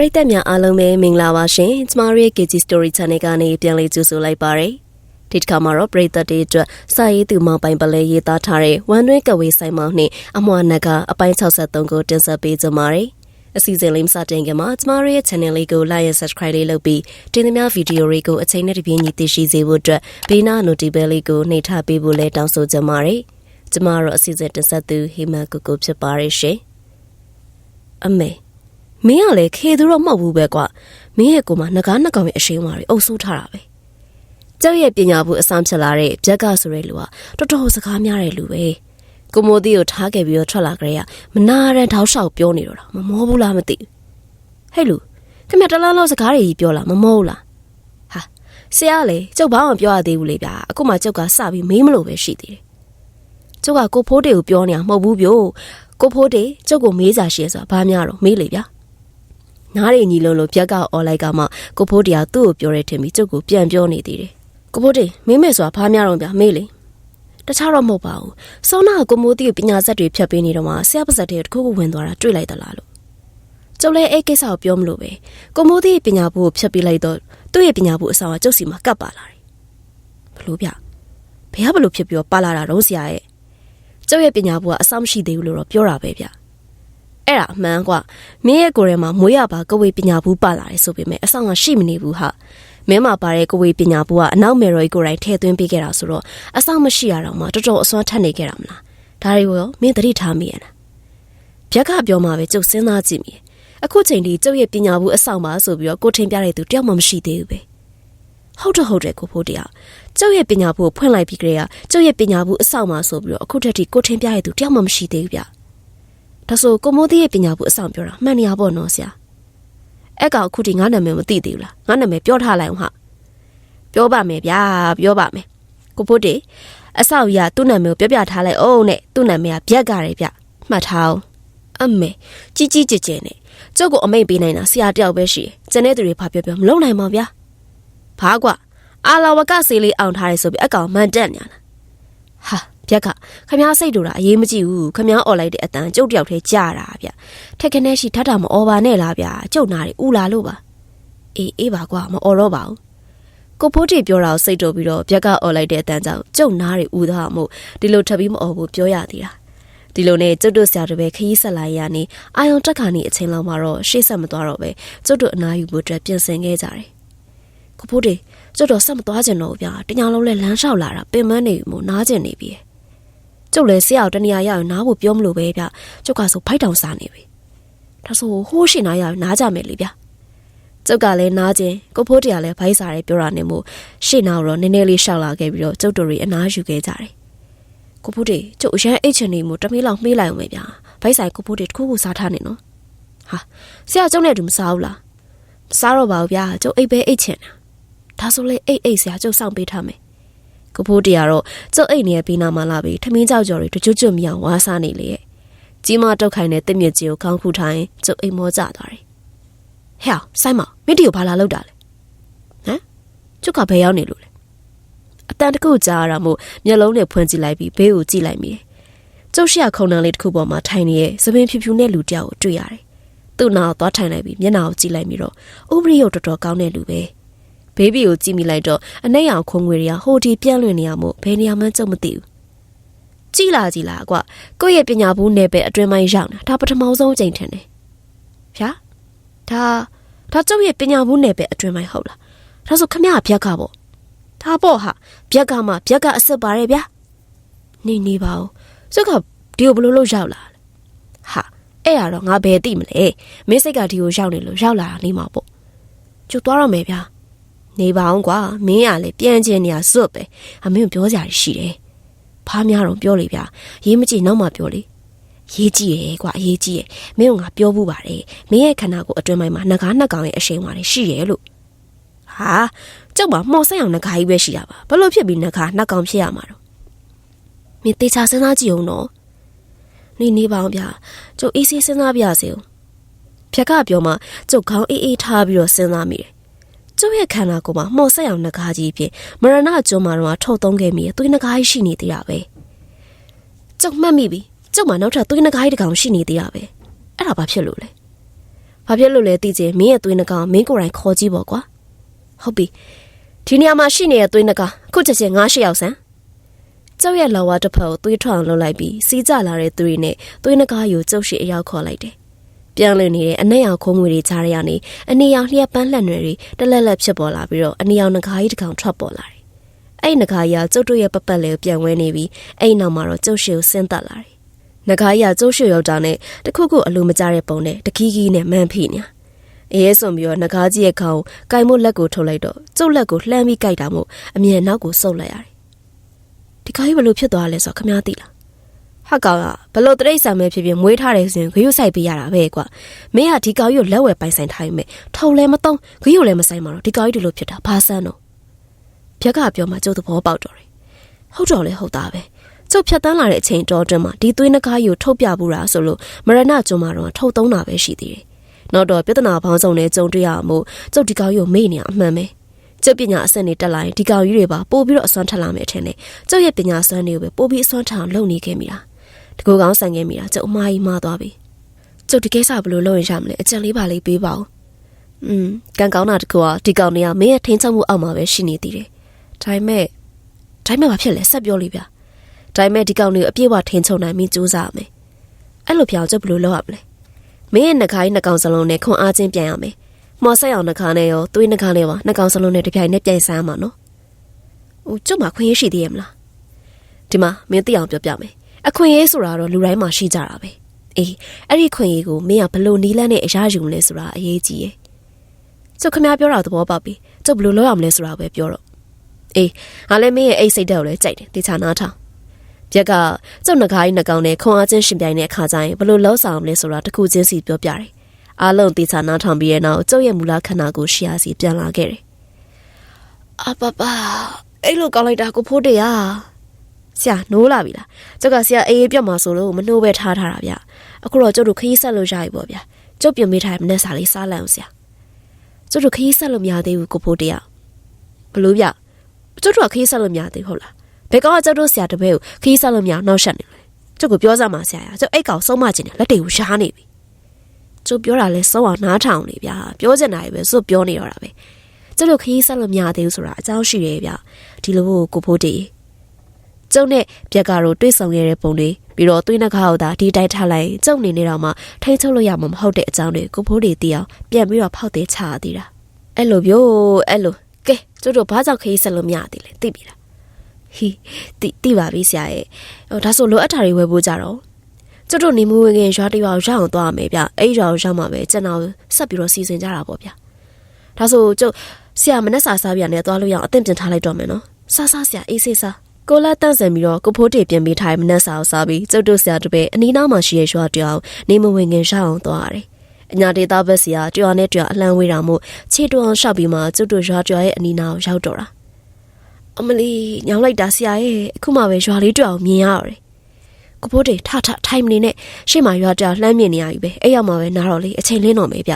ပရိသတ်များအားလုံးပဲမင်္ဂလာပါရှင်ကျမတို့ရဲ့ KG Story Channel ကနေပြန်လည်ကြိုဆိုလိုက်ပါရစေဒီတစ်ခါမှာတော့ပရိသတ်တွေအတွက်စာရေးသူမောင်ပိုင်ပလဲရေးသားထားတဲ့ဝမ်တွဲကဝေးဆိုင်မောင်နှင့်အမွှာနကအပိုင်း63ကိုတင်ဆက်ပေးကြပါမယ်အစီအစဉ်လေးမစတင်ခင်မှာကျမတို့ရဲ့ channel လေးကို like and subscribe လေးလုပ်ပြီးတင်သမျှဗီဒီယိုတွေကိုအချိန်နဲ့တပြေးညီသိရှိစေဖို့အတွက်ဘေးနာ notification လေးကိုနှိပ်ထားပေးဖို့လည်းတောင်းဆိုကြပါတယ်ကျမတို့အစီအစဉ်တင်ဆက်သူဟိမကိုကိုဖြစ်ပါရဲ့ရှင်အမေ မင်းကလည်းခေသူတော့မဟုတ်ဘူးပဲကွာမင်းရဲ့ကိုမငကားနှကောင်ရဲ့အရှိန်အဝါတွေအုပ်ဆိုးထားတာပဲကျောက်ရဲ့ပညာဘူးအစမ်းဖြစ်လာတဲ့ဂျက်ကဆိုတဲ့လူကတော်တော်စကားများတဲ့လူပဲကိုမိုးသီးကိုထားခဲ့ပြီးတော့ထွက်လာကြရမနာရန်ထောက်လျှောက်ပြောနေတော့တာမမောဘူးလားမသိဘူးဟဲ့လူခင်ဗျတလားလောက်စကားတွေကြီးပြောလာမမောဘူးလားဟာဆရာလေကျုပ်ဘာမှပြောရသေးဘူးလေဗျာအခုမှကျုပ်ကစပြီးမေးမလို့ပဲရှိသေးတယ်ကျုပ်ကကိုဖိုးတေကိုပြောနေတာမဟုတ်ဘူးပြို့ကိုဖိုးတေကျုပ်ကိုမေးစာရှိရဆိုတာဘာများတော့မေးလေဗျာ နားရည်ညီလုံးလို့ပြက်ကအော်လိုက်ကမှကိုဖိုးတရားသူ့ကိုပြောရထင်ပြီးကျုပ်ကိုပြန်ပြောနေသေးတယ်ကိုဖိုးတေမင်းမေဆိုတာဘာများတော့ဗျာမေးလေတခြားတော့မဟုတ်ပါဘူးစောနာကကိုမိုးတီကိုပညာဆက်တွေဖြတ်ပေးနေတော့မှဆရာပါဇက်တွေတခုခုဝင်သွားတာတွေ့လိုက်သလားလို့ကျုပ်လည်းအဲ့ကိစ္စကိုပြောမလို့ပဲကိုမိုးတီပညာဘူးကိုဖြတ်ပေးလိုက်တော့သူ့ရဲ့ပညာဘူးအဆောင်ကကျုပ်စီမှာကပ်ပါလာတယ်ဘလို့ဗျဘယ်ကဘလို့ဖြစ်ပြီးတော့ပါလာတာတော့ဆရာရဲ့ကျုပ်ရဲ့ပညာဘူးကအဆောင်မရှိသေးဘူးလို့တော့ပြောတာပဲဗျ အဲ့ဒါအမှန်ကွာမင်းရဲ့ကိုယ်ထဲမှာမွေးရပါကဝေပညာဘူးပါလာတယ်ဆိုပေမဲ့အဆောင်ကရှိမနေဘူးဟာမင်းမှာပါတဲ့ကိုဝေပညာဘူးကအနောက်မယ်ရော်ကြီးကိုယ်တိုင်ထည့်သွင်းပေးခဲ့တာဆိုတော့အဆောင်မရှိရတော့မှတော်တော်အစွမ်းထက်နေခဲ့တာမလားဒါတွေကိုရောမင်းသတိထားမိရလားဗျက်ကပြောမှပဲကျုပ်စဉ်းစားကြည့်မိအခုချိန်ဒီကျုပ်ရဲ့ပညာဘူးအဆောင်ပါဆိုပြီးတော့ကိုထင်ပြတဲ့သူတယောက်မှမရှိသေးဘူးပဲဟုတ်တော့ဟုတ်တယ်ကိုဖိုးတရားကျုပ်ရဲ့ပညာဘူးကိုဖွင့်လိုက်ပြီးကြတဲ့ကကျုပ်ရဲ့ပညာဘူးအဆောင်ပါဆိုပြီးတော့အခုထက်ထိကိုထင်ပြတဲ့သူတယောက်မှမရှိသေးဘူးဗျ ဒါဆိုကိုမိုးသေးရဲ့ပညာဘူးအဆောင်ပြောတာမှန်နေရပေါ့နော်ဆရာအဲ့ကောင်အခုထိငါနာမည်မသိသေးဘူးလားငါနာမည်ပြောထားလိုက်အောင်ဟာပြောပါမယ်ဗျာပြောပါမယ်ကိုဖိုးတေအဆောက်ရသူ့နာမည်ကိုပြောပြထားလိုက်အောင်နဲ့သူ့နာမည်ကဗျက်ကြတယ်ဗျမှတ်ထားအောင်အမေကြီးကြီးကျယ်ကျယ်နဲ့ကျုပ်ကိုအမိတ်ပေးနိုင်တာဆရာတယောက်ပဲရှိတယ်ကျန်တဲ့သူတွေဘာပြောပြောမလုပ်နိုင်ပါဗျာဘာကွာအာလာဝကဆေးလေးအောင်ထားတယ်ဆိုပြီးအကောင်မှန်တက်ညာလားဟာ ဗျက်ကခမားစိတ်တူတာအရေးမကြည့်ဘူးခမားអော်လိုက်တဲ့အတန်ကျုပ်တယောက်တည်းကြာတာဗျထက်ခနဲ့ရှိထထမអော်ပါနဲ့လားဗျကျုပ်နာတွေဥလာလို့ပါအေးအေးပါကွာမអော်တော့ပါဘူးကိုဖိုးတီပြောတာကိုစိတ်တော်ပြီးတော့ဗျက်ကអော်လိုက်တဲ့အတန်ကြောင့်ကျုပ်နာတွေဥသားမှုဒီလိုထပ်ပြီးမអော်ဘူးပြောရသေးတာဒီလိုနဲ့ကျုပ်တို့ဆရာတို့ပဲခရီးဆက်လာရနေအာယုံတက်ခါနေအချိန်လောက်မှာတော့ရှေ့ဆက်မသွားတော့ပဲကျုပ်တို့အနားယူဖို့အတွက်ပြင်ဆင်ခဲ့ကြတယ်ကိုဖိုးတီကျုပ်တို့ဆက်မသွားကြတော့ဘူးဗျာတညာလုံးလဲလမ်းလျှောက်လာတာပင်မနေပြီမို့နားကျင်နေပြီ ကျုပ်လည်းဆရာကိုတနေရာရအောင်နားဖို့ပြောမလို့ပဲဗျကျုပ်ကဆိုဖိုက်တောင်စားနေပြီဒါဆိုဟိုးရှင်နာရအောင်နားကြမယ်လေဗျကျုပ်ကလည်းနားကျင်ကိုဖိုးတရားလည်းဖိုက်စားတယ်ပြောတာနေမို့ရှေ့နာတော့နည်းနည်းလေးရှောက်လာခဲ့ပြီးတော့ကျုပ်တို့တွေအနားယူခဲ့ကြတယ်ကိုဖိုးတီကျုပ်အရန်အိတ်ချင်နေမို့တမီးလောက်မေးလိုက်အောင်ပဲဗျဖိုက်ဆိုင်ကိုဖိုးတီတခုခုစားထားနေနော်ဟာဆရာကျုံနဲ့တူမစားဘူးလားမစားတော့ပါဘူးဗျကျုပ်အိတ်ပဲအိတ်ချင်တာဒါဆိုလေအိတ်အိတ်ဆရာကျုပ်စောင့်ပေးထားမယ် ကိုဖိုးတရားတော့ကျုပ်အိတ်နေပြီးနာမှလာပြီးထမင်းကြောက်ကြော်တွေတကြွကြွမြောင်ဝါစားနေလေရဲ့ကြီးမတုတ်ခိုင်တဲ့တစ်မြစ်ကြီးကိုခေါင်းခုထားရင်ကျုပ်အိမ်မောကျသွားတယ်ဟဲ့ဆိုင်မမင်းတီကိုဘာလာလောက်တာလဲဟမ်ကျုပ်ကဘယ်ရောက်နေလို့လဲအတန်တကုတ်ကြားရတာမို့မျက်လုံးနဲ့ဖွင့်ကြည့်လိုက်ပြီးဘေးကိုကြည့်လိုက်မိတယ်ကျုပ်ရှိရခုံနှံလေးတစ်ခုပေါ်မှာထိုင်နေရဲ့သပင်ဖြူဖြူနဲ့လူတယောက်ကိုတွေ့ရတယ်သူ့နာကိုသွားထိုင်လိုက်ပြီးမျက်နှာကိုကြည့်လိုက်ပြီးတော့ဥပရိယုတ်တော်တော်ကောင်းတဲ့လူပဲ ဘေဘီကိုကြည့်မိလိုက်တော့အနှိမ့်အောင်ခုံငွေတွေကဟိုဒီပြန့်လွင်နေရမို့ဘယ်နေရာမှကြုံမသိဘူးကြည်လာကြည်လာကွကိုယ့်ရဲ့ပညာဘူးနယ်ပယ်အတွင်းပိုင်းရောက်နေတာဒါပထမဆုံးအချိန်ထင်တယ်ဗျာဒါဒါကျုပ်ရဲ့ပညာဘူးနယ်ပယ်အတွင်းပိုင်းဟုတ်လားဒါဆိုခမရဗျက်ကပေါ့ဒါပေါ့ဟာဗျက်ကမှဗျက်ကအစ်စ်ပါရဲ့ဗျာနေနေပါဦးကျုပ်ကဒီကိုဘလို့လို့ရောက်လာလဲဟာအဲ့ရတော့ငါဘယ်သိမလဲမင်းစိတ်ကဒီကိုရောက်နေလို့ရောက်လာတာနေမှာပေါ့ကျုပ်သွားရမယ်ဗျာ နေပါအောင်ကွာမင်းကလည်းပြန်ကျင်နေရစွတ်ပဲအမင်းပြောကြရရှိတယ်ဖားများတော့ပြောလေဗျာရေးမကြည့်နောက်မှပြောလေရေးကြည့်ရဲကွာအရေးကြီးရဲမင်းကငါပြောဘူးပါတယ်မင်းရဲ့ခန္ဓာကိုယ်အတွင်းပိုင်းမှာနှကားနှကောင်ရဲ့အရှိန်ဝါတွေရှိရဲလို့ဟာကျုပ်ကမော်ဆိုင်အောင်နှကားကြီးပဲရှိတာပါဘလို့ဖြစ်ပြီးနှကားနှကောင်ဖြစ်ရမှာတော့မင်းတေချာစဉ်းစားကြည့်အောင်နော်နေနေပါအောင်ဗျာကျုပ်အေးဆေးစဉ်းစားပြစေဦးဖြက်ကပြောမှကျုပ်ခေါင်းအေးအေးထားပြီးတော့စဉ်းစားမိတယ် ကျုပ်ရဲ့ခန္ဓာကိုယ်မှာမှော်ဆက်အောင်နှကားကြီးဖြစ်မရဏကျွန်းမှာတော့ထုတ်သုံးခဲ့မိရဲ့သွေးနှကားကြီးရှိနေသေးတာပဲကျုပ်မှတ်မိပြီကျုပ်မှာနောက်ထပ်သွေးနှကားကြီးတစ်ကောင်ရှိနေသေးတာပဲအဲ့ဒါဘာဖြစ်လို့လဲဘာဖြစ်လို့လဲသိချင်မင်းရဲ့သွေးနှကောင်မင်းကိုယ်တိုင်ခေါ်ကြည့်ပေါ့ကွာဟုတ်ပြီဒီနေရာမှာရှိနေတဲ့သွေးနှကောင်အခုချက်ချင်းငါးရှစ်ယောက်ဆန်းကျုပ်ရဲ့လောဝါတစ်ဖက်ကိုသွေးထွန်လှုပ်လိုက်ပြီးစီးကြလာတဲ့သွေးနဲ့သွေးနှကားယူကျုပ်ရှိအရောက်ခေါ်လိုက်တယ် ပြန်လည်နေတဲ့အနက်ရောင်ခုံးငွေတွေကြားရကနေအနီရောင်လျှက်ပန်းလက်နွယ်တွေတလက်လက်ဖြစ်ပေါ်လာပြီးတော့အနီရောင်ငကားကြီးတစ်ကောင်ထွက်ပေါ်လာတယ်အဲ့ငကားကြီးကကျုပ်တို့ရဲ့ပပတ်လေးကိုပြန်ဝဲနေပြီးအဲ့နောက်မှာတော့ကျုပ်ရှိကိုဆင်းသက်လာတယ်ငကားကြီးကကျုပ်ရှိရောက်တာနဲ့တခုခုအလိုမကျတဲ့ပုံနဲ့တခီးခီးနဲ့မှန်ဖိနေတာအေးဆိုပြီးတော့ငကားကြီးရဲ့ခေါင်းကိုင်မို့လက်ကိုထုတ်လိုက်တော့ကျုပ်လက်ကိုလှမ်းပြီးကြိုက်တာမို့အမြဲနောက်ကိုဆုပ်လိုက်ရတယ်ဒီကားကြီးဘလို့ဖြစ်သွားလဲဆိုတော့ခမားသိလား ဟာကောင်ကဘလို့တရိတ်ဆံမဲဖြစ်ဖြစ်မွေးထားတယ်ဆိုရင်ဂရုစိုက်ပေးရတာပဲကွာမင်းကဒီကောင်ကြီးကိုလက်ဝယ်ပိုင်ဆိုင်ထားရင်မဲ့ထုံလည်းမသုံးဂရုလည်းမဆိုင်မှာတော့ဒီကောင်ကြီးဒီလိုဖြစ်တာဘာဆန်းတော့ဖြက်ကပြောမှကျုပ်သဘောပေါက်တော့တယ်ဟုတ်တော့လေဟုတ်တာပဲကျုပ်ဖြတ်တန်းလာတဲ့အချိန်တော်အတွင်းမှာဒီသွေးနှကားကြီးကိုထုတ်ပြပူတာဆိုလို့မရဏကျွန်းမှာတော့ထုတ်သုံးတာပဲရှိသေးတယ်နောက်တော့ပြဿနာပေါင်းစုံနဲ့ကြုံတွေ့ရမှုကျုပ်ဒီကောင်ကြီးကိုမေ့နေအမှန်ပဲကျုပ်ပညာအဆင့်တွေတက်လာရင်ဒီကောင်ကြီးတွေပါပို့ပြီးတော့အစွမ်းထက်လာမယ်ထင်တယ်ကျုပ်ရဲ့ပညာစွမ်းတွေကိုပဲပို့ပြီးအစွမ်းထအောင်လုပ်နေခဲ့မိတာ တကူကောင်းဆန်ခဲ့မိတာကျုပ်အမားကြီးမှားသွားပြီကျုပ်ဒီကိစ္စဘယ်လိုလုပ်ရင်ရမလဲအကြံလေးပါလေးပေးပါဦးอืมကံကောင်းတာတကူကဒီကောင်တွေကမင်းရဲ့ထင်းချုံမှုအောက်မှာပဲရှိနေသေးတယ်ဒါပေမဲ့ဒါပေမဲ့ဘာဖြစ်လဲဆက်ပြောလိဗျာဒါပေမဲ့ဒီကောင်တွေကိုအပြည့်အဝထင်းချုံနိုင်မင်းစူးစမ်းရမယ်အဲ့လိုပြောင်းကျုပ်ဘယ်လိုလုပ်ရမလဲမင်းရဲ့နှခိုင်းနှကောင်စလုံးနဲ့ခွန်အားချင်းပြန်ရမယ်မော်ဆက်အောင်နှခါနဲ့ရောသွေးနှခါနဲ့ပါနှကောင်စလုံးနဲ့တပြိုင်နဲ့ပြန်ဆန်းမှာနော်ဟိုကျုပ်မှာခွင့်ရရှိသေးရဲ့မလားဒီမှာမင်းသိအောင်ပြောပြမယ် အခွင့်အရေးဆိုတာတော့လူတိုင်းမှာရှိကြတာပဲအေးအဲ့ဒီခွင့်အရေးကိုမင်းကဘလို့နီးလန်းနဲ့အရာယူမလဲဆိုတာအရေးကြီးရဲ့ကျုပ်ခမပြောတာသဘောပေါက်ပြီကျုပ်ဘလို့လုပ်ရမလဲဆိုတာပဲပြောတော့အေးငါလည်းမင်းရဲ့အိတ်စိတ်တက်ကိုလည်းကြိုက်တယ်တေချာနားထောင်ပြက်ကကျုပ်နှကားကြီးနှကောင်နဲ့ခွန်အားချင်းရှင်ပြိုင်တဲ့အခါကျရင်ဘလို့လောက်ဆောင်မလဲဆိုတာတခုချင်းစီပြောပြတယ်အားလုံးတေချာနားထောင်ပြီးရဲ့နောက်ကျုပ်ရဲ့မူလခန္ဓာကိုရှီယာစီပြန်လာခဲ့တယ်အပပအဲ့လိုကောင်းလိုက်တာကိုဖိုးတရား ဆရာနိုးလာပြီလားကျုပ်ကဆရာအေးအေးပြတ်မှာဆိုလို့မနှိုးပဲထားထားတာဗျအခုတော့ကျုပ်တို့ခရီးဆက်လို့ရပြီပေါ့ဗျာကျုပ်ပြင်ပေးထားတဲ့မနေ့စာလေးစားလိုက်အောင်ဆရာကျုပ်တို့ခရီးဆက်လို့မရသေးဘူးကိုဖိုးတရားဘလို့ဗျကျုပ်တို့ကခရီးဆက်လို့မရသေးဟုတ်လားဘယ်ကောင်ကကျုပ်တို့ဆရာတပည့်ကိုခရီးဆက်လို့မရနောက်ဆက်နေလဲကျုပ်ကပြောစမ်းပါဆရာကျုပ်အိတ်ကောင်ဆုံးမခြင်းနဲ့လက်တွေကိုရှားနေပြီကျုပ်ပြောတာလဲစောအောင်နားထောင်နေဗျာပြောချင်တာပဲစွတ်ပြောနေရတာပဲကျုပ်တို့ခရီးဆက်လို့မရသေးဘူးဆိုတာအကြောင်းရှိတယ်ဗျဒီလိုကိုဖိုးတရားကျုံ နဲ့ပြက်ကတော့တွေးဆောင်ရတဲ့ပုံတွေပြီးတော့သွေးနှခါကိုသာဒီတိုက်ထားလိုက်ကျုံနေနေတော့မှထိန်းချုပ်လို့ရမှာမဟုတ်တဲ့အကြောင်းတွေကိုဖိုးတွေသိအောင်ပြန်ပြီးတော့ဖောက်သေးချရသေးတာအဲ့လိုပြောအဲ့လိုကဲကျတို့ဘာကြောင့်ခရီးဆက်လို့မရသေးလဲသိပြီလားဟီတိတိပါပြီဆရာရဲ့ဟိုဒါဆိုလိုအပ်တာတွေဝယ်ဖို့ကြတော့ကျတို့နေမူဝင်ခင်ရွာတရွာကိုရောက်အောင်သွားမယ်ဗျအဲ့ရွာကိုရောက်မှပဲကျွန်တော်ဆက်ပြီးတော့စီစဉ်ကြတာပေါ့ဗျဒါဆိုကျုပ်ဆရာမနဲ့စာစားပြနဲ့သွားလို့ရအောင်အသင့်ပြင်ထားလိုက်တော့မယ်နော်စားစားဆရာအေးဆေးစား ကိုလာတန့်ဆန်ပြီးတော့ကိုဖိုးတေပြင်ပေးထားတဲ့မနက်စာကိုစားပြီးကျုပ်တို့ဆရာတပည့်အနီးနားမှာရှိတဲ့ရွာတယောက်နေမဝင်ခင်ရှောက်အောင်သွားရတယ်။အညာဒေတာဘက်စီကတရွာနဲ့တရွာအလံဝေးတာမို့ခြေတွအောင်ရှောက်ပြီးမှကျုပ်တို့ရွာတရွာရဲ့အနီးနားကိုရောက်တော့တာ။အမလီညောင်းလိုက်တာဆရာရဲ့အခုမှပဲရွာလေးတရွာကိုမြင်ရရတယ်။ကိုဖိုးတေထထထိုင်မနေနဲ့ရှေ့မှာရွာတရွာလှမ်းမြင်နေရပြီပဲ။အဲ့ရောက်မှပဲနားတော့လေအချိန်လင်းတော့မယ်ဗျ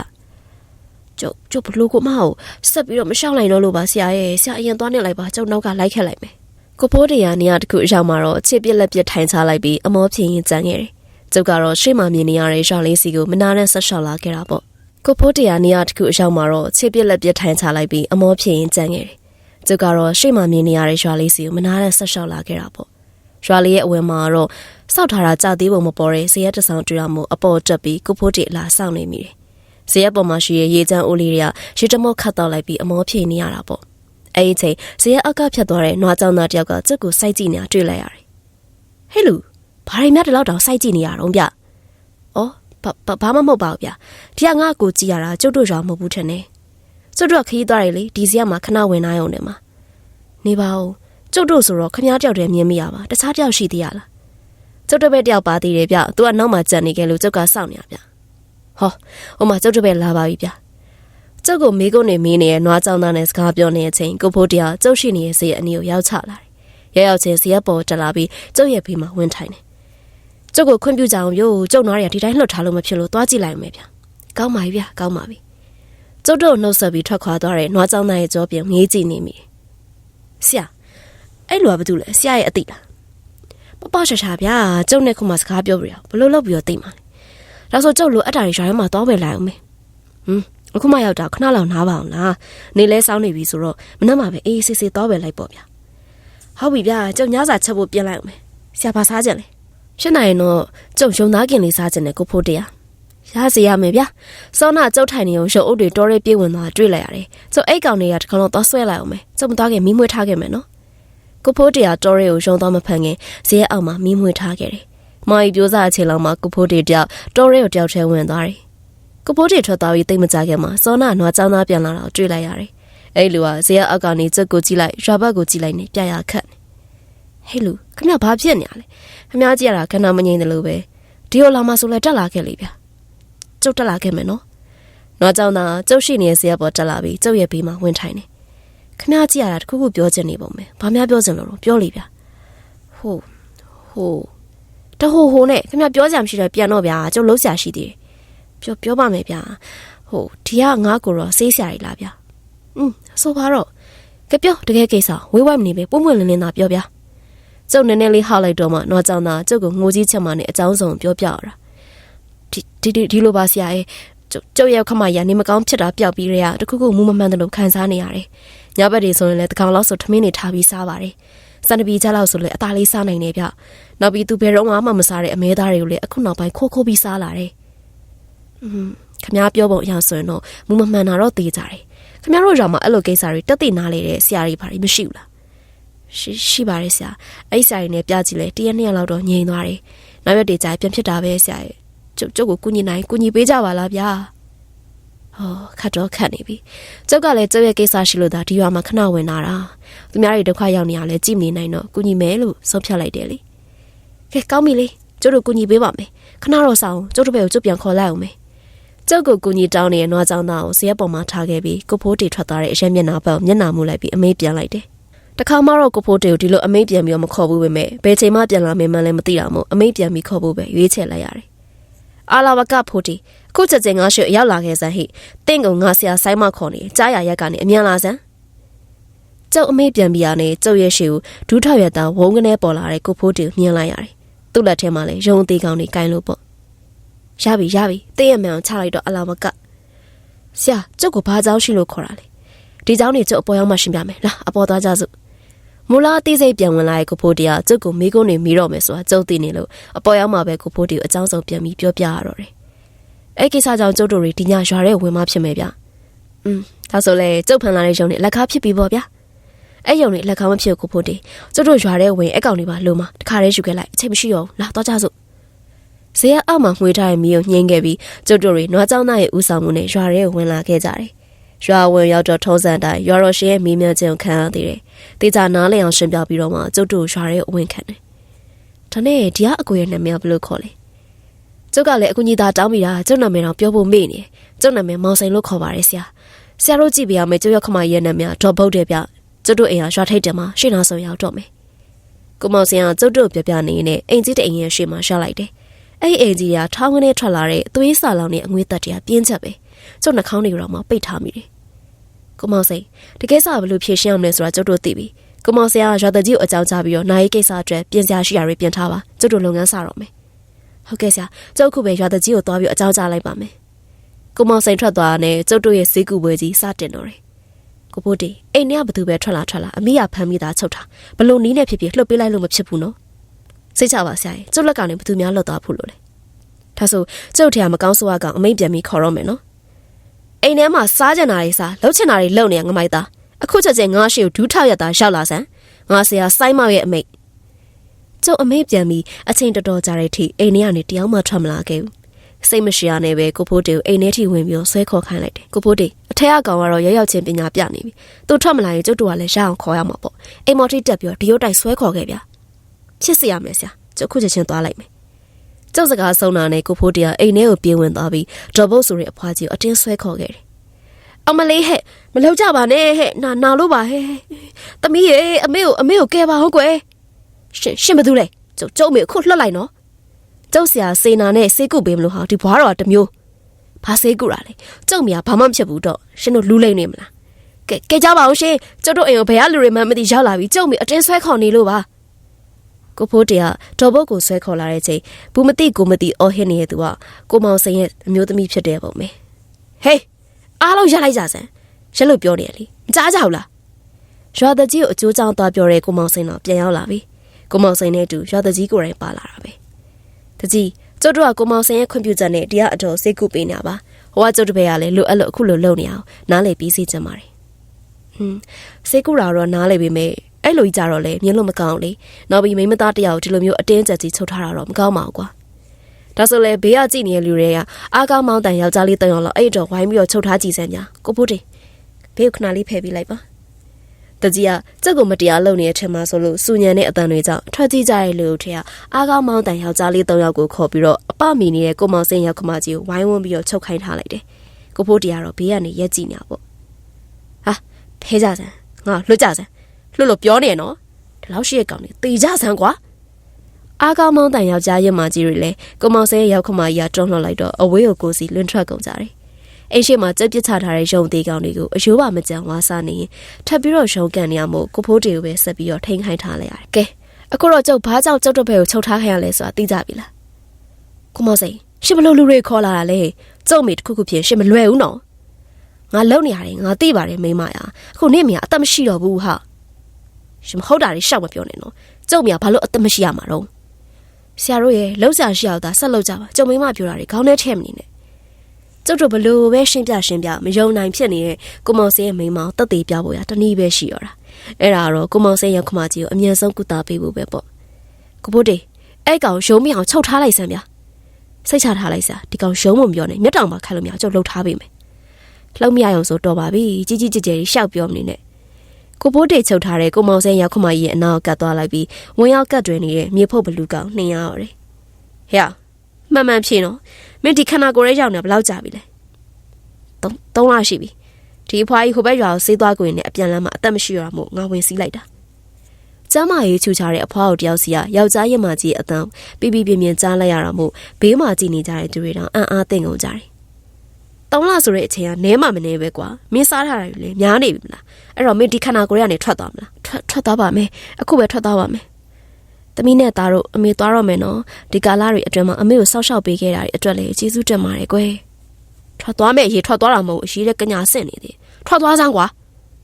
။ကျုပ်ကျုပ်ဘလို့ကိုမဟုတ်ဆက်ပြီးတော့မရှောက်နိုင်တော့လို့ပါဆရာရဲ့ဆရာအရင်သွားနေလိုက်ပါကျုပ်နောက်ကလိုက်ခက်လိုက်မယ် ကိုဖိုးတရားနေရာတစ်ခုအရောက်မှာတော့ချစ်ပြက်လက်ပြက်ထိုင်ချလိုက်ပြီးအမောဖြင်းရင်ကြမ်းခဲ့တယ်။ကျုပ်ကတော့ရှေ့မှာမြင်နေရတဲ့ရွာလေးစီကိုမနာနဲ့ဆက်လျှောက်လာခဲ့တာပေါ့။ကိုဖိုးတရားနေရာတစ်ခုအရောက်မှာတော့ချစ်ပြက်လက်ပြက်ထိုင်ချလိုက်ပြီးအမောဖြင်းရင်ကြမ်းခဲ့တယ်။ကျုပ်ကတော့ရှေ့မှာမြင်နေရတဲ့ရွာလေးစီကိုမနာနဲ့ဆက်လျှောက်လာခဲ့တာပေါ့။ရွာလေးရဲ့အဝယ်မှာတော့စောက်ထားတာကြာသေးပုံမပေါ်တဲ့ဇရက်တဆောင်တွေ့ရမှုအပေါ်တက်ပြီးကိုဖိုးတီအလားစောင့်နေမိတယ်။ဇရက်ပေါ်မှာရှိတဲ့ရေချမ်းအိုးလေးတွေကရေတမော့ခတ်တော့လိုက်ပြီးအမောဖြင်းနေရတာပေါ့။ အဲ့ဒီချိန်ဇေယျအကဖြတ်သွားတဲ့နွားကြောင်သားတယောက်ကစက်ကိုစိုက်ကြည့်နေတာတွေ့လိုက်ရတယ်။ဟဲ့လူဘာရီမြတ်တလောက်တောင်စိုက်ကြည့်နေရတော့ဗျ။အော်ဘာဘာမှမဟုတ်ပါဘူးဗျ။ဒီကငါ့ကိုကြည့်ရတာကျုပ်တို့ရွာမဟုတ်ဘူးထင်တယ်။ကျုပ်တို့ခရီးသွားတယ်လေဒီဇေယျမှာခဏဝင်လာရုံနဲ့မှာ။နေပါဦးကျုပ်တို့ဆိုတော့ခမ ्या တယောက်တည်းမြင်မိရပါတခြားတယောက်ရှိသေးရလား။ကျုပ်တို့ပဲတယောက်ပါသေးတယ်ဗျ။ तू ကနောက်မှကြံနေခဲ့လို့ကျုပ်ကစောင့်နေရဗျ။ဟောဟိုမှာကျုပ်တို့ပဲလာပါပြီဗျ။ ကျုပ်ကိုမေးကုန်းနေမင်းနေတဲ့နွားကြောင်သားနဲ့စကားပြောနေတဲ့အချိန်ကိုဖိုးတရားကျုပ်ရှိနေတဲ့ဇေယျအနီကိုရောက်ချလာတယ်။ရောက်ရောက်ချင်းဇေယျပေါ်တက်လာပြီးကျုပ်ရဲ့ဖေးမှာဝင်ထိုင်တယ်။ကျုပ်ကိုခွင့်ပြုကြအောင်ရို့ကျုပ်နွားတွေကဒီတိုင်းလှုပ်ထားလို့မဖြစ်လို့သွားကြည့်လိုက်မယ်ဗျ။ကောင်းပါပြီဗျာကောင်းပါပြီ။ကျုပ်တို့နှုတ်ဆက်ပြီးထွက်ခွာသွားတဲ့နွားကြောင်သားရဲ့ကြောပြင်ငေးကြည့်နေမိ။ဆရာအဲ့လိုကဘာတူလဲဆရာရဲ့အတိလား။ပပရှာရှာဗျာကျုပ်နဲ့ခုမှစကားပြောပြရဘလို့လုပ်ပြီးတော့သိမှာလဲ။ဒါဆိုကျုပ်လိုအပ်တာတွေရွာထဲမှာသွားဝယ်လိုက်အောင်မေး။ဟွန်း အခုမှရောက်တာခဏလောက်နားပါအောင်လားနေလဲစောင်းနေပြီဆိုတော့မနှက်မှပဲအေးစစ်စစ်သွားပဲလိုက်ပေါ့ဗျာဟုတ်ပြီဗျာကျုပ်ညစာချက်ဖို့ပြင်လိုက်အောင်မယ်ဆရာဘာစားကြလဲဖြစ်နိုင်ရင်တော့ကျုပ်ရုံသားကင်လေးစားကြတယ်ကိုဖိုးတရားရစီရမယ်ဗျာစောနာကျုပ်ထိုင်နေအောင်ရုပ်အုပ်တွေတော်ရဲပြေးဝင်သွားတွေ့လိုက်ရတယ်ကျုပ်အိတ်ကောင်တွေကတခါတော့သွားဆွဲလိုက်အောင်မယ်ကျုပ်မသွားခင်မီးမွေးထားခဲ့မယ်နော်ကိုဖိုးတရားတော်ရဲကိုရုံသွားမဖန်ခင်ဇေယျအောက်မှာမီးမွေးထားခဲ့တယ်မောင်ကြီးပြိုးစားအချိန်လောက်မှာကိုဖိုးတေတယောက်တော်ရဲကိုတယောက်ထဲဝင်သွားတယ် ကိုဖိုးတေထွက်သွားပြီးတိတ်မကြခင်မှာစောနာနွားចောင်းသားပြန်လာတာကိုတွေ့လိုက်ရတယ်အဲ့လူကဇေယျအောက်ကနေကျုပ်ကိုကြည့်လိုက်ရွာဘက်ကိုကြည့်လိုက်နေပြရခတ်ဟဲ့လူခမဘာဖြစ်နေရလဲခမကြည့်ရတာခဏမငြိမ်တယ်လို့ပဲဒီလိုလာမှဆိုလဲတက်လာခဲ့လေဗျာကျုပ်တက်လာခဲ့မယ်နော်နွားចောင်းသားကျုပ်ရှိနေတဲ့ဇေယျပေါ်တက်လာပြီးကျုပ်ရဲ့ဘေးမှာဝင်ထိုင်နေခမကြည့်ရတာတခုခုပြောချင်နေပုံပဲဘာများပြောချင်လို့ပြောလေဗျာဟိုဟိုတဟိုဟိုနဲ့ခမပြောကြမှရှိတယ်ပြန်တော့ဗျာကျုပ်လုံးဆရာရှိသေးတယ် ပြောပြောပါမယ်ဗျာဟိုဒီကငါ့ကိုတော့စေးစရာကြီးလားဗျာอืมဆိုပါတော့ကပြောတကယ်ကိစ္စဝေးဝိုက်မနေပဲပွင့်ပွင့်လင်းလင်းသာပြောဗျာကျုပ်နည်းနည်းလေးဟောက်လိုက်တော့မှတော့ကြောင့်သာကျုပ်ကိုငိုကြီးချက်မှနဲ့အကြောင်းစုံပြောပြရတာဒီဒီဒီလိုပါဆရာရဲ့ကျုပ်ရဲ့ခမရနေမကောင်းဖြစ်တာပျောက်ပြီးရတခုခုမူမမှန်တယ်လို့ခံစားနေရတယ်။ညဘက်တွေဆိုရင်လည်းတကောင်လောက်ဆိုထမင်းတွေထားပြီးစားပါတယ်။စံတပီကြလောက်ဆိုလည်းအသားလေးစားနိုင်နေဗျ။နောက်ပြီးသူဘယ်တော့မှမစားတဲ့အမဲသားတွေကိုလည်းအခုနောက်ပိုင်းခိုးခိုးပြီးစားလာတယ်။ ခမားပြောပုံအရဆိုရင်တော့မူမမှန်တာတော့သိကြတယ်ခမားတို့ကြောင့်မအဲ့လိုကိစ္စတွေတက်သိနားလေတဲ့ဆရာကြီးဘာတွေမရှိဘူးလားရှိရှိပါတယ်ဆရာအဲ့ဆရာကြီးနဲ့ပြကြည့်လဲတရက်နှစ်ရက်လောက်တော့ငြိမ်သွားတယ်နောက်ရက်တွေကြာပြန်ဖြစ်တာပဲဆရာရဲ့ကျုပ်ကျုပ်ကိုကုညီနိုင်ကုညီပေးကြပါလားဗျာဟောခတ်တော့ခတ်နေပြီကျုပ်ကလည်းကျုပ်ရဲ့ကိစ္စရှိလို့ဒါဒီရွာမှာခဏဝင်လာတာသူများတွေဒုက္ခရောက်နေရလဲကြည်မနေနိုင်တော့ကုညီမယ်လို့ဆုံးဖြတ်လိုက်တယ်လေကဲကောင်းပြီလေကျုပ်တို့ကုညီပေးပါမယ်ခဏတော့ဆောင်ကျုပ်တို့ဘက်ကိုကျုပ်ပြန်ခေါ်လိုက်အောင်မယ် ကျုပ်ကိုကူညီတောင်းနေတဲ့နွားချောင်းသားကိုဇရက်ပေါ်မှာထားခဲ့ပြီးကိုဖိုးတီထွက်သွားတဲ့အရက်မျက်နှာပေါ်မျက်နှာမူလိုက်ပြီးအမေးပြန်လိုက်တယ်။တခါမှတော့ကိုဖိုးတီကိုဒီလိုအမေးပြန်ပြီးတော့မခေါ်ဘူးပဲမဲ့ဘယ်ချိန်မှပြန်လာမယ်မှလည်းမသိတာမို့အမေးပြန်ပြီးခေါ်ဖို့ပဲရွေးချယ်လိုက်ရတယ်။အာလာဝကဖိုးတီအခုချက်ချင်းငါရှိအရောက်လာခဲ့စမ်းဟိတင့်ကောင်ငါဆရာဆိုင်မခေါ်နေကြားရရက်ကနေအမြန်လာစမ်းကျုပ်အမေးပြန်ပြီးရနေကျုပ်ရဲ့ရှေကိုဒူးထောက်ရတာဝုန်းကနေပေါ်လာတဲ့ကိုဖိုးတီကိုမြင်လိုက်ရတယ်။သူ့လက်ထဲမှာလည်းရုံသေးကောင်တွေကင်လို့ပေါ့ ရပြီရပြီတည့်ရမှန်အောင်ချလိုက်တော့အလာဝကဆရာကျုပ်ကိုဘာကြောင်းရှိလို့ခေါ်တာလဲဒီကြောင်းနေကျုပ်အပေါ်ရောက်မှရှင်းပြမယ်လာအပေါ်သွားကြစို့မူလာတိစိတ်ပြန်ဝင်လာတဲ့ကိုဖိုးတရားကျုပ်ကိုမိကုန်းနေမိတော့မယ်ဆိုတာကျုပ်သိနေလို့အပေါ်ရောက်မှပဲကိုဖိုးတီကိုအကြောင်းစုံပြန်ပြီးပြောပြရတော့တယ်အဲ့ကိစ္စကြောင့်ကျုပ်တို့တွေဒီညရွာထဲဝင်မှဖြစ်မယ်ဗျอืมဒါဆိုလေကျုပ်ဖန်လာတဲ့ရုံနဲ့လက်ကားဖြစ်ပြီပေါ့ဗျာအဲ့ရုံနဲ့လက်ကားမဖြစ်ကိုဖိုးတီကျုပ်တို့ရွာထဲဝင်အဲ့ကောင်တွေပါလို့မှတခါတည်းယူခဲ့လိုက်အချိန်မရှိတော့လာတော့ကြစို့ ဇေယျအောက်မှာမှွေးထားတဲ့မီးကိုညှင်းခဲ့ပြီးကျုပ်တို့တွေနွားကျောင်းသားရဲ့ဦးဆောင်မှုနဲ့ရွာထဲဝင်လာခဲ့ကြတယ်။ရွာဝင်ရောက်တော့ထုံးစံတိုင်းရွာတော်ရှင်ရဲ့မီးမြန်းခြင်းကိုခံရသေးတယ်။တေချာနားလည်အောင်ရှင်းပြပြီးတော့မှကျုပ်တို့ရွာထဲကိုဝင်ခံတယ်။ဒါနဲ့ဒီကအကိုရဲ့နာမည်ကဘယ်လိုခေါ်လဲ။ကျုပ်ကလည်းအကူကြီးသားတောင်းမိတာကျုပ်နာမည်တော့ပြောဖို့မေ့နေတယ်။ကျုပ်နာမည်မောင်စိန်လို့ခေါ်ပါတယ်ဆရာ။ဆရာတို့ကြည့်ပြရမယ်ကျုပ်ရခမရဲ့နာမည်ဒေါ်ဘုတ်တယ်ဗျ။ကျုပ်တို့အိမ်ကရွာထိတ်တယ်မှာရှင်းနာဆောင်ရောက်တော့မယ်။ကိုမောင်စင်ကကျုပ်တို့ပြပြနေနေအိမ်ကြီးတဲ့အိမ်ရဲ့ရှေ့မှာရှာလိုက်တယ်။ အဲ့အိမ်ကြီးကထောင်းကနေထွက်လာတဲ့သွေးစာလောင်နဲ့အငွေးသက်တည်းပြင်းချက်ပဲကျုပ်နှာခေါင်းတွေတော့မှပိတ်ထားမိတယ်ကိုမောင်စိန်တကယ်စားဘလို့ဖြေရှင်းအောင်လဲဆိုတာကျုပ်တို့သိပြီကိုမောင်ဆရာကရွာတကြီးကိုအကြောင်းချပြီးတော့နိုင်ရေးကိစ္စအတွက်ပြင်စရာရှိတာတွေပြင်ထားပါကျုပ်တို့လုပ်ငန်းစတော့မယ်ဟုတ်ကဲ့ဆရာကျုပ်ခုပဲရွာတကြီးကိုသွားပြီးအကြောင်းချလိုက်ပါမယ်ကိုမောင်စိန်ထွက်သွားတာနဲ့ကျုပ်တို့ရဲ့ဈေးကူပွဲကြီးစတင်တော့တယ်ကိုဖိုးတီအိမ်ထဲကဘသူပဲထွက်လာထွက်လာအမိရဖမ်းမိတာချုပ်တာဘလို့နီးနဲ့ဖြစ်ဖြစ်လှုပ်ပေးလိုက်လို့မဖြစ်ဘူးနော် စိတ်ချပါဆရာကြီးကျုပ်လက်ကနေဘသူများလွတ်သွားဖို့လို့လေဒါဆိုကျုပ်ထရမကောင်းဆိုးရကောင်အမိန်ပြန်ပြီးခေါ်တော့မယ်နော်အိမ်ထဲမှာစားကြတာတွေစားလှုပ်ချင်တာတွေလုပ်နေရငမိုက်သားအခုချက်ချင်းငါရှိကိုဒူးထောက်ရတာရောက်လာစမ်းငါဆရာစိုင်းမောက်ရဲ့အမိတ်ကျုပ်အမိတ်ပြန်ပြီးအချိန်တော်တော်ကြာတဲ့အထိအိမ်ထဲကနေတယောက်မှထွက်မလာခဲ့ဘူးစိတ်မရှိရနဲ့ပဲကိုဖိုးတေကိုအိမ်ထဲထိဝင်ပြီးဆွဲခေါ်ခိုင်းလိုက်တယ်ကိုဖိုးတေအထက်ကကောင်ကတော့ရရောက်ချင်းပညာပြနေပြီသူထွက်မလာရင်ကျုပ်တို့ကလည်းရအောင်ခေါ်ရမှာပေါ့အိမ်မော်ထိတက်ပြီးတော့ဒီရုတ်တိုက်ဆွဲခေါ်ခဲ့ဗျ ဖြစ်စီရမယ်ဆရာကျုပ်ခုချက်ချင်းသွားလိုက်မယ်ကျုပ်စကားဆုံးတာနဲ့ကိုဖိုးတရားအိမ်ထဲကိုပြေးဝင်သွားပြီးဒေါ်ဘုတ်ဆိုတဲ့အဖွားကြီးကိုအတင်းဆွဲခေါ်ခဲ့တယ်။အမလေးဟဲ့မလောက်ကြပါနဲ့ဟဲ့နာနာလို့ပါဟဲ့။သမီးရဲ့အမေကိုအမေကိုကဲပါဟုတ်ကွယ်။ရှင်ရှင်မသူလဲကျုပ်ကျုပ်မေခုလှတ်လိုက်နော်။ကျုပ်ဆရာစေနာနဲ့စေကုပေးမလို့ဟာဒီဘွားတော်ကတမျိုး။ဘာစေကုတာလဲ။ကျုပ်မရဘာမှမဖြစ်ဘူးတော့ရှင်တို့လူလိမ့်နေမလား။ကဲကဲကြပါဦးရှင်ကျုပ်တို့အိမ်ကိုဘယ်ကလူတွေမှမသိရောက်လာပြီကျုပ်မေအတင်းဆွဲခေါ်နေလို့ပါ။ ကိုဖိုးတရားဒေါ်ဘုတ်ကိုဆွဲခေါ်လာတဲ့ချိန်ဘူးမတိကိုမတိအော်ဟစ်နေတဲ့သူကကိုမောင်စိန်ရဲ့အမျိုးသမီးဖြစ်တဲ့ပုံပဲဟေးအားလုံးရလိုက်ကြစမ်းရက်လို့ပြောနေရလေမကြားကြဘူးလားရွာတကြီးကိုအကျိုးကြောင့်သွားပြောတဲ့ကိုမောင်စိန်တော့ပြန်ရောက်လာပြီကိုမောင်စိန်နဲ့အတူရွာတကြီးကိုယ်တိုင်ပါလာတာပဲတကြီးကျုပ်တို့ကကိုမောင်စိန်ရဲ့ခွင့်ပြုချက်နဲ့တရားအတော်စိတ်ကူပေးနေတာပါဟိုကကျုပ်တပည့်ကလည်းလိုအပ်လို့အခုလိုလုပ်နေအောင်နားလေပြီးစီချင်ပါတယ်ဟွန်းစိတ်ကူတာတော့နားလေပေမဲ့ အဲ့လိုကြီးကြတော့လေမြင်လို့မကောင်းလေနောက်ပြီးမိမသားတယောက်ဒီလိုမျိုးအတင်းကျပ်ကြီးချုပ်ထားတာတော့မကောင်းပါဘူးကွာဒါဆိုလေဘေးကကြည့်နေတဲ့လူတွေကအားကောင်းမောင်းတန်ယောက်ျားလေးတယောက်လောက်အဲ့တော့ဝိုင်းပြီးတော့ချုပ်ထားကြည့်စမ်းညာကိုဖို့တင်ဘေးကိုခဏလေးဖယ်ပေးလိုက်ပါတကြီးကစက်ကိုမတရားလုပ်နေတဲ့အထက်မှာဆိုလို့စူညံတဲ့အတန်တွေကြောင့်ထွက်ကြည့်ကြတဲ့လူတွေကအားကောင်းမောင်းတန်ယောက်ျားလေး၃ယောက်ကိုခေါ်ပြီးတော့အပမီနေတဲ့ကိုမောင်စင်ရောက်ခမကြီးကိုဝိုင်းဝန်းပြီးတော့ချုပ်ခိုင်းထားလိုက်တယ်ကိုဖို့တရားတော့ဘေးကနေရက်ကြည့်နေတာပေါ့ဟာဖဲကြစမ်းငါလွတ်ကြစမ်း လွတ်လို့ပြောနေရနော်ဒီလောက်ရှိရကောင်နေတေကြစမ်းကွာအားကောင်းမောင်းတန်ယောက်ျားရမကြီးတွေလည်းကိုမောင်စင်ရောက်ခမကြီးကတွန်းလှော်လိုက်တော့အဝေးကိုကိုစီလွန်းထွက်ကုန်ကြတယ်အိမ်ရှိမှာကြက်ပစ်ချထားတဲ့ရုံသေးကောင်တွေကိုအယိုးပါမကြံဝါစားနေရင်ထပ်ပြီးတော့ရုံကန်နေရမို့ကိုဖိုးတေကိုပဲဆက်ပြီးတော့ထိန်ခိုင်းထားလိုက်ရတယ်။ကဲအခုတော့ကျုပ်ဘာကြောင့်ကျုပ်တို့ဘက်ကိုချုပ်ထားခိုင်းရလဲဆိုတာသိကြပြီလား။ကိုမောင်စိန်ရှင်ဘလို့လူတွေခေါ်လာတာလဲ။ကျုပ်မေတခုခုဖြစ်ရှင်မလွယ်ဘူးနော်။ငါလုံနေရတယ်ငါသိပါတယ်မိမရ။အခုနေ့မရအသက်မရှိတော့ဘူးဟာ။ ရှင်မဟုတ်တာတွေရှောက်မပြောနဲ့နော်။ကျုပ်မရဘာလို့အသက်မရှိရမှာတော့။ဆရာတို့ရဲ့လှုပ်ရှားရှိအောင်သာဆက်လုပ်ကြပါ။ကျုံမိမပြောတာတွေခေါင်းထဲထည့်မနေနဲ့။ကျုပ်တို့ဘလို့ပဲရှင်းပြရှင်းပြမယုံနိုင်ဖြစ်နေတဲ့ကိုမောင်စင်းရဲ့မိန်းမောင်တက်သေးပြဖို့ရတနည်းပဲရှိရတာအဲ့ဒါတော့ကိုမောင်စင်းရောက်ခမကြီးကိုအမြန်ဆုံးကုသပေးဖို့ပဲပေါ့ကိုဘိုးတေအဲ့ကောင်ရုံးမအောင်ချုပ်ထားလိုက်စမ်းဗျာစိတ်ချထားလိုက်စမ်းဒီကောင်ရုံးမပြောနဲ့မျက်တောင်မှာခတ်လို့မရကျုပ်လှုပ်ထားပေးမယ်လှုပ်မရအောင်ဆိုတော့ပါပြီကြီးကြီးကြဲကြဲရှောက်ပြောမနေနဲ့ ကိုဘိုးတေချုပ်ထားတဲ့ကိုမောင်စင်းရောက်ခမကြီးရဲ့အနာကိုကတ်သွားလိုက်ပြီးဝင်ရောက်ကတ်တွင်နေတဲ့မြေဖုတ်ဘလူးကောင်နှင်ရရတယ်ဟဲ့မှန်မှန်ဖြေနော်မင်းဒီခန္ဓာကိုယ်ရဲ့ရောက်နေဘယ်လောက်ကြာပြီလဲသုံးသုံးလရှိပြီဒီအဖွားကြီးဟိုဘက်ရွာကိုဆေးသွားကိုရင်လည်းအပြန်လမ်းမှာအသက်မရှိရမို့ငါဝင်စီးလိုက်တာကျမ်းမာရေးချူချတဲ့အဖွားကိုတယောက်စီကယောက်ျားရမကြီးအတန်းပြပြပြင်းပြင်းကြားလိုက်ရတာမို့ဘေးမှာကြည့်နေကြတဲ့သူတွေတောင်အံ့အားသင့်ကုန်ကြတယ် သုံးလဆိုတဲ့အချိန်ကနဲမှမနေပဲကွာမင်းစားထားတာလေများနေပြီမလားအဲ့တော့မင်းဒီခန္ဓာကိုယ်ကနေထွက်သွားမလားထွက်ထွက်သွားပါမယ်အခုပဲထွက်သွားပါမယ်။သမီးနဲ့သားတို့အမေသွားတော့မယ်နော်။ဒီကာလတွေအတွင်းမှာအမေကိုစောက်ရှောက်ပေးခဲ့တာတွေအတွက်လည်းကျေးဇူးတင်ပါတယ်ကွယ်။ထွက်သွားမယ်ရေထွက်သွားတာမဟုတ်အရှိတဲ့ကညာဆင့်နေသေး။ထွက်သွားစမ်းကွာ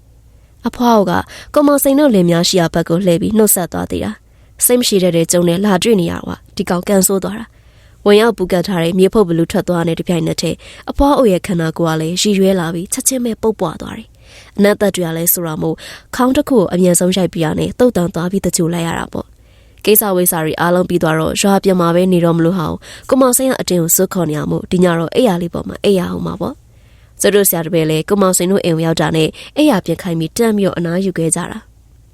။အဖွားကကောမစိန်တို့လင်များရှိရာဘက်ကိုလှည့်ပြီးနှုတ်ဆက်သွားသေးတာ။စိတ်မရှိတဲ့တဲ့ကျုံနဲ့လာတွေ့နေရတော့ဒီကောင်ကန်ဆိုးသွားတာ။ ဝင်ရောက်ပူကတ်ထားတဲ့မြေဖုတ်ဘလူးထွက်သွားတဲ့တပြိုင်နက်တည်းအဖွားအိုရဲ့ခန္ဓာကိုယ်ကလည်းရည်ရွယ်လာပြီးချက်ချင်းပဲပုတ်ပွားသွားတယ်။အနက်သက်တွေကလည်းဆိုရမို့ခေါင်းတစ်ခုကိုအမြဲဆုံးရိုက်ပြရနဲ့တုတ်တန်သွားပြီးတကြိုလိုက်ရတာပေါ့။ကိစ္စဝိစာတွေအားလုံးပြီးသွားတော့ရွာပြန်มาပဲနေတော့မလို့ဟောင်းကိုမောင်စိန်ကအတင်းကိုစွတ်ခေါ်နေရမို့ဒီညတော့အိယာလေးပေါ်မှာအိယာအောင်မှာပေါ့ကျတို့ဆရာတပည့်လည်းကိုမောင်စိန်တို့အိမ်ရောက်တာနဲ့အိယာပြန်ခိုင်းပြီးတန်းပြီးတော့အနားယူခဲ့ကြတာ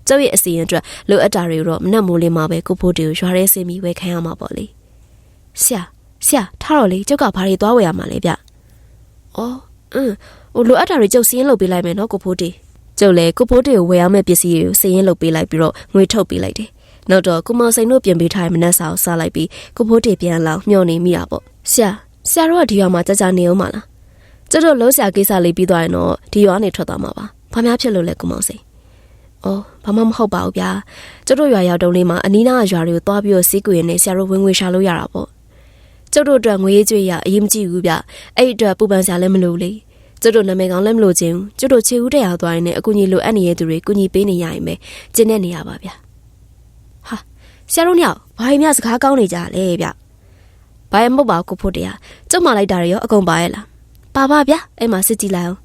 ကျုပ်ရဲ့အစီရင်အတွက်လိုအပ်တာတွေတော့မနှက်မိုးလေးမှာပဲကိုဖိုးတီကိုရွာထဲဆင်းပြီးဝယ်ခိုင်းရမှာပေါ့လေ ဆရာဆရာထားတော့လေကျုပ်ကဘာတွေသွားဝယ်ရမှာလဲဗျအော်အင်းဟိုလိုအပ်တာတွေကျုပ်စီးရင်လုပ်ပေးလိုက်မယ်နော်ကိုဖိုးတီကျုပ်လည်းကိုဖိုးတီကိုဝယ်ရမယ့်ပစ္စည်းတွေကိုစီးရင်လုပ်ပေးလိုက်ပြီးတော့ငွေထုတ်ပေးလိုက်တယ်နောက်တော့ကိုမောင်စိန်တို့ပြင်ပေးထားတဲ့မနက်စာကိုစားလိုက်ပြီးကိုဖိုးတေပြန်လာမျှော်နေမိတာပေါ့ဆရာဆရာတို့ကဒီရွာမှာကြာကြာနေအောင်မလားကျတို့လုံးဆရာကိစ္စလေးပြီးသွားရင်တော့ဒီရွာနေထွက်သွားမှာပါဘာများဖြစ်လို့လဲကိုမောင်စိန်အော်ဘာမှမဟုတ်ပါဘူးဗျာကျတို့ရွာရောက်တုံးလေးမှာအနီးနားရွာတွေကိုသွားပြီးတော့စီးကွေရနေဆရာတို့ဝင်ငွေရှာလို့ရတာပေါ့ ကျတို့အတွက်ငွေရေးကြွေးရအရင်မကြည့်ဘူးဗျအဲ့အတွက်ပူပန်စရာလည်းမလိုလေကျတို့နာမည်ကောင်းလည်းမလို့ချင်းကျတို့ချေဦးတရားသွားရင်လည်းအကူကြီးလိုအပ်နေတဲ့သူတွေကူညီပေးနေရရင်ပဲကျင်းနေနေရပါဗျာဟာဆရာတို့ညဘာရင်များစကားကောင်းနေကြလဲဗျဘာရင်မဟုတ်ပါဘူးကိုဖို့တရားကျုံမလိုက်တာတွေရောအကုန်ပါရဲ့လားပါပါဗျအဲ့မှာစစ်ကြည့်လိုက်အောင်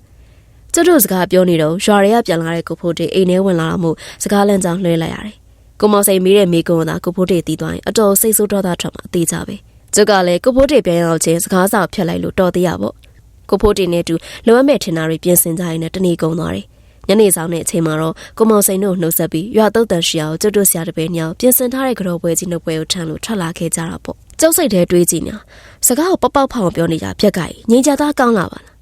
ကျတို့စကားပြောနေတော့ရွာတွေကပြန်လာတဲ့ကိုဖို့တေအိမ်ထဲဝင်လာတော့မို့စကားလန့်ကြောင်းလွှဲလိုက်ရတယ်ကိုမောင်စိန်မေးတဲ့မိကုံကကိုဖို့တေတီးသွားရင်အတော်စိတ်ဆိုးတော့တာထွက်မှအသေးကြပဲ ကျုပ်ကလည်းကိုဖိုးတေပြန်ရောက်ချင်းစကားစာဖြတ်လိုက်လို့တော်သေးရပေါ့ကိုဖိုးတေနဲ့တူလိုအပ်မဲ့ထင်တာတွေပြင်ဆင်ကြရင်လည်းတနေ့ကုန်သွားတယ်ညနေဆောင်တဲ့အချိန်မှာတော့ကိုမောင်စိန်တို့နှုတ်ဆက်ပြီးရွာတုတ်တန်ရှိအောင်ကျွတ်တွဆရာတပည့်ညောင်ပြင်ဆင်ထားတဲ့ကြောပွဲကြီးနှုတ်ပွဲကိုထမ်းလို့ထွက်လာခဲ့ကြတာပေါ့ကျုပ်စိတ်ထဲတွေးကြည့်ညာစကားကိုပေါက်ပေါက်ဖောင်ပြောနေကြပြက်ကကြီးငြိမ်ကြသားကောင်းလာပါလား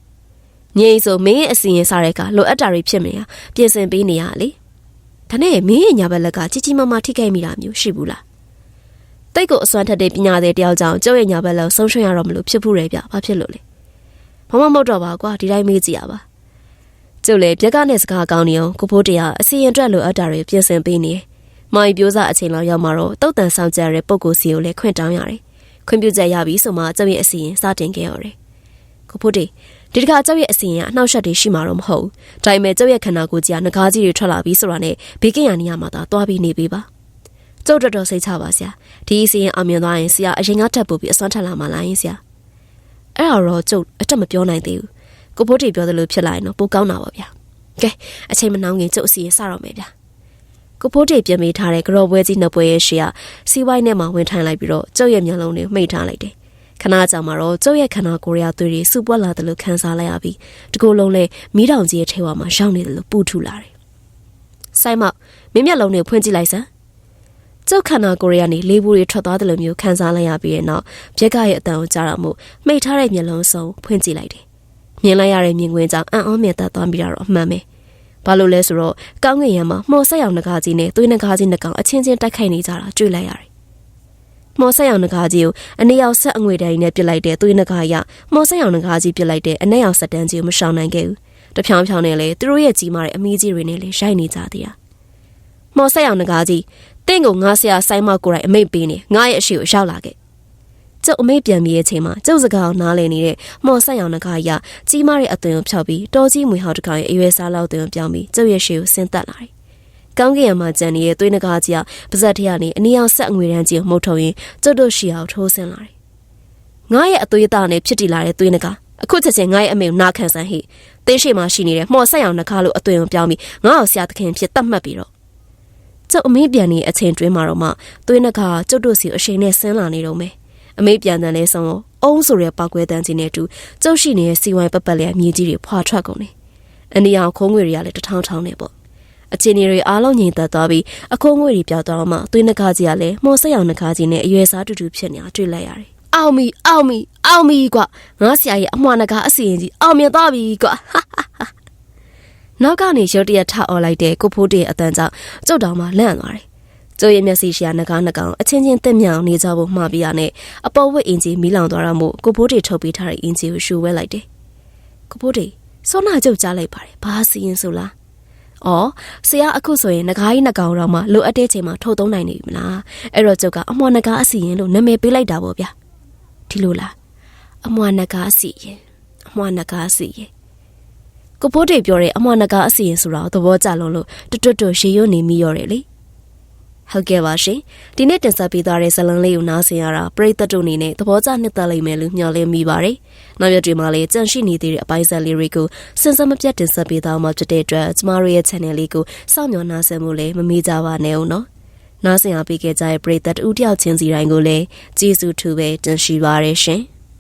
ငြိမ်ဆိုမင်းရဲ့အစီရင်စားတဲ့ကလိုအပ်တာတွေဖြစ်မနေတာပြင်ဆင်ပေးနေရလေဒါနဲ့မင်းရဲ့ညာဘက်လက်ကကြီးကြီးမားမားထိခိုက်မိတာမျိုးရှိဘူးလား တိတ်ကိုအစွမ်းထက်တဲ့ပညာသည်တယောက်ကြောင့်ကျုပ်ရဲ့ညာဘက်လောက်ဆုံးရှုံးရတော့မလို့ဖြစ်ဖို့ရပြဘာဖြစ်လို့လဲဘာမှမဟုတ်တော့ပါကွာဒီတိုင်းမေးကြည့်ရပါကျုပ်လည်းပြက်ကနဲ့စကားကောင်းနေအောင်ကိုဖိုးတရားအစီရင်အတွက်လိုအပ်တာတွေပြင်ဆင်ပေးနေ။မိုင်ပြိုးစားအချိန်လောက်ရောက်မှာတော့တုတ်တန်ဆောင်ကြတဲ့ပုံကိုစီကိုလည်းခွင့်တောင်းရတယ်။ခွင့်ပြုချက်ရပြီဆိုမှကျုပ်ရဲ့အစီရင်စတင်ခဲ့ရတယ်။ကိုဖိုးတီဒီတစ်ခါကျုပ်ရဲ့အစီရင်ကအနှောက်အယှက်တွေရှိမှာတော့မဟုတ်ဘူးဒါပေမဲ့ကျုပ်ရဲ့ခန္ဓာကိုယ်ကြီးကငကားကြီးတွေထွက်လာပြီးဆိုတာနဲ့ဘေးကင်းရနေရမှာသာသွားပြီးနေပေးပါ ကျုပ်တော်တော်စိတ်ချပါဆရာဒီအစီရင်အောင်မြင်သွားရင်ဆရာအရင်ကတက်ပို့ပြီးအစွမ်းထက်လာမှလားယင်ဆရာအဲ့ဒါတော့ကျုပ်အတက်မပြောနိုင်သေးဘူးကိုဖိုးတီပြောသလိုဖြစ်လာရင်တော့ပိုကောင်းတာပါဗျာကဲအချိန်မနှောင်းခင်ကျုပ်အစီရင်စတော့မယ်ဗျာကိုဖိုးတီပြင်မိထားတဲ့ကြော်ပွဲကြီးနှစ်ပွဲရဲ့ရှေ့ကစီဝိုင်းနဲ့မှဝင်ထိုင်လိုက်ပြီးတော့ကျုပ်ရဲ့မျက်လုံးတွေမှိတ်ထားလိုက်တယ်ခဏကြာမှတော့ကျုပ်ရဲ့ခန္ဓာကိုယ်ရသွေးတွေစုပွက်လာတယ်လို့ခံစားလိုက်ရပြီးတကူလုံးလဲမီးတောင်ကြီးရဲ့ထဲဝါမှာရောက်နေတယ်လို့ပူထူလာတယ်။ဆိုင်မောက်မင်းမျက်လုံးတွေဖွင့်ကြည့်လိုက်စမ်း။ ကျုပ်ခန္ဓာကိုယ်ရကနေလေးဘူးတွေထွက်သွားတယ်လို့မျိုးခံစားလိုက်ရပြီးတဲ့နောက်ပြက်ကရဲ့အတန်ကိုကြားရမှုမှိတ်ထားတဲ့မျက်လုံးစုံဖွင့်ကြည့်လိုက်တယ်။မြင်လိုက်ရတဲ့မြင်ကွင်းကြောင့်အံ့ဩမြတ်သက်သွားပြီးတော့အမှန်ပဲ။ဘာလို့လဲဆိုတော့ကောင်းကင်ရံမှာမော်ဆက်ရောင်ငကားကြီးနဲ့သွေးငကားကြီးနှစ်ကောင်အချင်းချင်းတိုက်ခိုက်နေကြတာတွေ့လိုက်ရတယ်မော်ဆက်ရောင်ငကားကြီးကိုအနည်းရောက်ဆက်အငွေတိုင်းနဲ့ပြစ်လိုက်တဲ့သွေးငကားရမော်ဆက်ရောင်ငကားကြီးပြစ်လိုက်တဲ့အနည်းရောက်ဆက်တန်းကြီးကိုမရှောင်နိုင်ခဲ့ဘူးတဖြောင်းဖြောင်းနဲ့လေသူတို့ရဲ့ကြီးမားတဲ့အမီးကြီးတွေနဲ့လေရိုက်နေကြသေးတာမော်ဆက်ရောင်ငကားကြီး တင့်ကိုငါဆရာဆိုင်မောက်ကိုယ်တိုင်အမိတ်ပေးနေငါရဲ့အရှိကိုရောက်လာခဲ့ကျုပ်အမိတ်ပြန်ပြီးရဲ့ချိန်မှာကျုပ်စကားကိုနားလည်နေတဲ့မော်ဆက်ရောင်ငကားရကြီးမားတဲ့အသွင်ကိုဖြောက်ပြီးတော်ကြီးမွေဟောက်တကောင်ရဲ့အရွယ်စားလောက်သွင်ကိုပြောင်းပြီးကျုပ်ရဲ့ရှေ့ကိုဆင်းသက်လာတယ်ကောင်းကင်ယံမှာကြံနေတဲ့သွေးနဂါကြီးကပါဇက်ထရကနေအနီအောင်ဆက်အငွေတန်းကြီးကိုမှုတ်ထုတ်ရင်ကျုပ်တို့ရှီအောင်ထိုးဆင်းလာတယ်။ငါရဲ့အသွေးသားနဲ့ဖြစ်တည်လာတဲ့သွေးနဂါအခုချက်ချင်းငါရဲ့အမေကိုနာခံဆန်းဟိတင်းရှိမှရှိနေတဲ့မှော်ဆက်အောင်နှခါလို့အသွင်ကိုပြောင်းပြီးငါ့ကိုဆရာသခင်ဖြစ်တတ်မှတ်ပြီးတော့ ကျုပ်အမေပြန်နေအချိန်တွင်းမှာတော့မှသွေးနဂါကျုပ်တို့စီအရှိန်နဲ့ဆင်းလာနေတော့မယ်။အမေပြန်တယ်လဲဆုံးအုံးဆိုတဲ့ပောက်ကွဲတန်းကြီးနဲ့တူကျုပ်ရှိနေတဲ့စီဝိုင်းပပလျက်မြေကြီးတွေဖွာထွက်ကုန်တယ်။အနီအောင်ခုံးငွေတွေကလည်းတထောင်ထောင်နေပေါ့အခြေအနေတွေအားလုံးငြိမ်သက်သွားပြီးအခိုးငွေတွေပြောက်သွားမှသွေးနှကားကြီးကလည်းမော်ဆက်ရောင်နှကားကြီးနဲ့အရွယ်စားတူတူဖြစ်နေတာတွေ့လိုက်ရတယ်။အောင်မီအောင်မီအောင်မီကွာငါဆရာရဲ့အမွှားနှကားအစီရင်ကြီးအောင်မြင်သွားပြီကွာ။ နောက်ကနေရုတ်တရက်ထအော်လိုက်တဲ့ကိုဖိုးတေအတန်ကြောင့်ကျုပ်တော်မှလန့်သွားတယ်။ကျိုးရဲ့မျက်စိရှိရာနှကားနှကောင်အချင်းချင်းတက်မြောင်နေကြဖို့မှားပြရနဲ့အပေါ်ဝတ်အင်ကြီးမီးလောင်သွားတော့မို့ကိုဖိုးတေထုတ်ပေးထားတဲ့အင်ကြီးကိုရှူဝဲလိုက်တယ်။ကိုဖိုးတေစောနာကျုပ်ကြားလိုက်ပါတယ်။ဘာစီရင်ဆိုလား။အော်ဆရာအခုဆိုရင်ငကားကြီးနှကောင်တော့မှလိုအပ်တဲ့ချိန်မှာထုတ်သုံးနိုင်နေပြီမလား။အဲ့တော့ကျုပ်ကအမွှာငကားအစီရင်လို့နာမည်ပေးလိုက်တာပေါ့ဗျာ။ဒီလိုလား။အမွှာငကားအစီရင်အမွှာငကားအစီရင် ကိုပိုးတေပြောတဲ့အမွှာငကားအစီရင်ဆိုတာသဘောကျလုံးလို့တွတ်တွတ်တွတ်ရေရွနေမိရောတယ်လေ။ဟုတ်ကဲ့ပါရှင်ဒီနေ့တင်ဆက်ပေးသွားတဲ့ဇလံလေးကိုနားဆင်ရတာပရိသတ်တို့အနေနဲ့သဘောကျနှစ်သက်လိမ့်မယ်လို့မျှော်လင့်မိပါတယ်နောက်ရက်တွေမှာလည်းကြန့်ရှိနေသေးတဲ့အပိုင်းဆက်လေးတွေကိုစင်စမပြတ်တင်ဆက်ပေးသွားမှာဖြစ်တဲ့အတွက်ကျမတို့ရဲ့ channel လေးကိုစောင့်မျှော်နားဆင်မှုလည်းမမေ့ကြပါနဲ့ဦးနော်နားဆင်အားပေးခဲ့ကြတဲ့ပရိသတ်ဦးတယောက်ချင်းစီတိုင်းကိုလည်းကျေးဇူးထူပဲတင်ရှိပါရရှင်